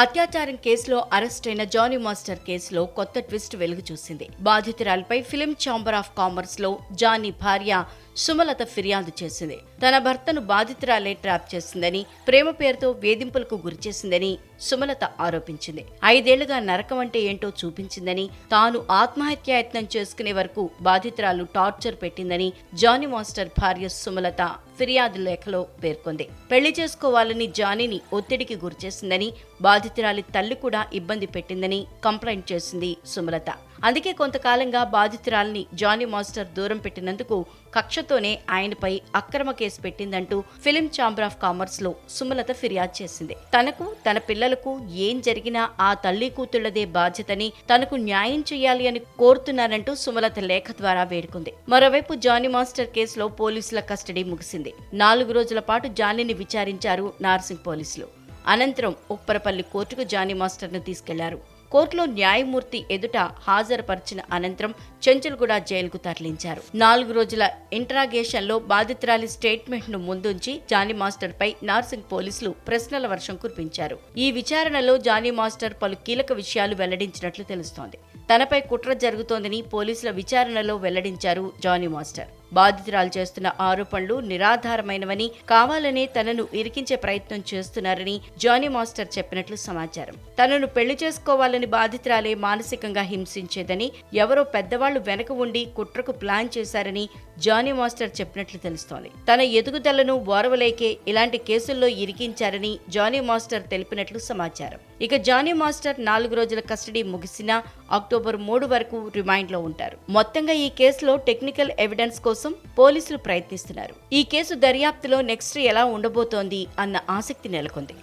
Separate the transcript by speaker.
Speaker 1: అత్యాచారం కేసులో అరెస్టైన Johnny master కేసులో కొత్త ట్విస్ట్ వెలుగు చూసింది. బాధితురాలపై ఫిలిం ఛాంబర్ ఆఫ్ కామర్స్లో జానీ భార్య సుమలత ఫిర్యాదు చేసింది. తన భర్తను బాధితురాలే ట్రాప్ చేసిందని ప్రేమ పేరుతో వేధింపులకు గురిచేసిందని సుమలత ఆరోపించింది. ఐదేళ్ళుగా నరకం అంటే ఏంటో చూపించిందని తాను ఆత్మహత్యాయత్నం చేసుకునే వరకు బాధితురాలు టార్చర్ పెట్టిందని జానీ మాస్టర్ భార్య సుమలత ఫిర్యాదు లేఖలో పేర్కొంది. పెళ్ళి చేసుకోవాలని జానీని ఒత్తిడికి గురిచేసిందని బాధితురాలి తల్లి కూడా ఇబ్బంది పెట్టిందని కంప్లైంట్ చేసింది సుమలత. అందుకే కొంతకాలంగా బాధితురాలిని జానీ మాస్టర్ దూరం పెట్టినందుకు కక్ష కక్షతోనే ఆయనపై అక్రమ కేసు పెట్టిందంటూ ఫిలిం ఛాంబర్ ఆఫ్ కామర్స్లో సుమలత ఫిర్యాదు చేసింది. తనకు తన పిల్లలకు ఏం జరిగినా ఆ తల్లి కూతుళ్ళదే బాధ్యతని తనకు న్యాయం చేయాలి అని కోరుతున్నానంటూ సుమలత లేఖ ద్వారా వేడుకుంది. మరోవైపు జానీ మాస్టర్ కేసులో పోలీసుల కస్టడీ ముగిసింది. నాలుగు రోజుల పాటు జానీని విచారించారు నార్సింగ్ పోలీసులు. అనంతరం ఉప్పరపల్లి కోర్టుకు జానీ మాస్టర్ను తీసుకెళ్ళారు. కోర్టులో న్యాయమూర్తి ఎదుట హాజరుపరిచిన అనంతరం చెంచల్గూడ జైలుకు తరలించారు. నాలుగు రోజుల ఇంటరాగేషన్లో బాధితురాలి స్టేట్మెంట్ను ముందుంచి జానీ మాస్టర్ పై నార్సింగ్ పోలీసులు ప్రశ్నల వర్షం కురిపించారు. ఈ విచారణలో జానీ మాస్టర్ పలు కీలక విషయాలు వెల్లడించినట్లు తెలుస్తోంది. తనపై కుట్ర జరుగుతోందని పోలీసుల విచారణలో వెల్లడించారు జానీ మాస్టర్. బాధితురాలు చేస్తున్న ఆరోపణలు నిరాధారమైనవని కావాలనే తనను ఇరికించే ప్రయత్నం చేస్తున్నారని జానీ మాస్టర్ చెప్పినట్లు సమాచారం. తనను పెళ్ళి చేసుకోవాలని బాధితురాలే మానసికంగా హింసించేదని ఎవరో పెద్దవాళ్ళు వెనక ఉండి కుట్రకు ప్లాన్ చేశారని జానీ మాస్టర్ చెప్పినట్లు తెలుస్తోంది. తన ఎదుగుదలను ఓరవలేకే ఇలాంటి కేసుల్లో ఇరికించారని జానీ మాస్టర్ తెలిపినట్లు సమాచారం. ఇక జానీ మాస్టర్ నాలుగు రోజుల కస్టడీ ముగిసినా అక్టోబర్ మూడు వరకు రిమైండ్లో ఉంటారు. మొత్తంగా ఈ కేసులో టెక్నికల్ ఎవిడెన్స్ కోసం కోసం పోలీసులు ప్రయత్నిస్తున్నారు. ఈ కేసు దర్యాప్తులో నెక్స్ట్ ఎలా ఉండబోతోంది అన్న ఆసక్తి నెలకొంది.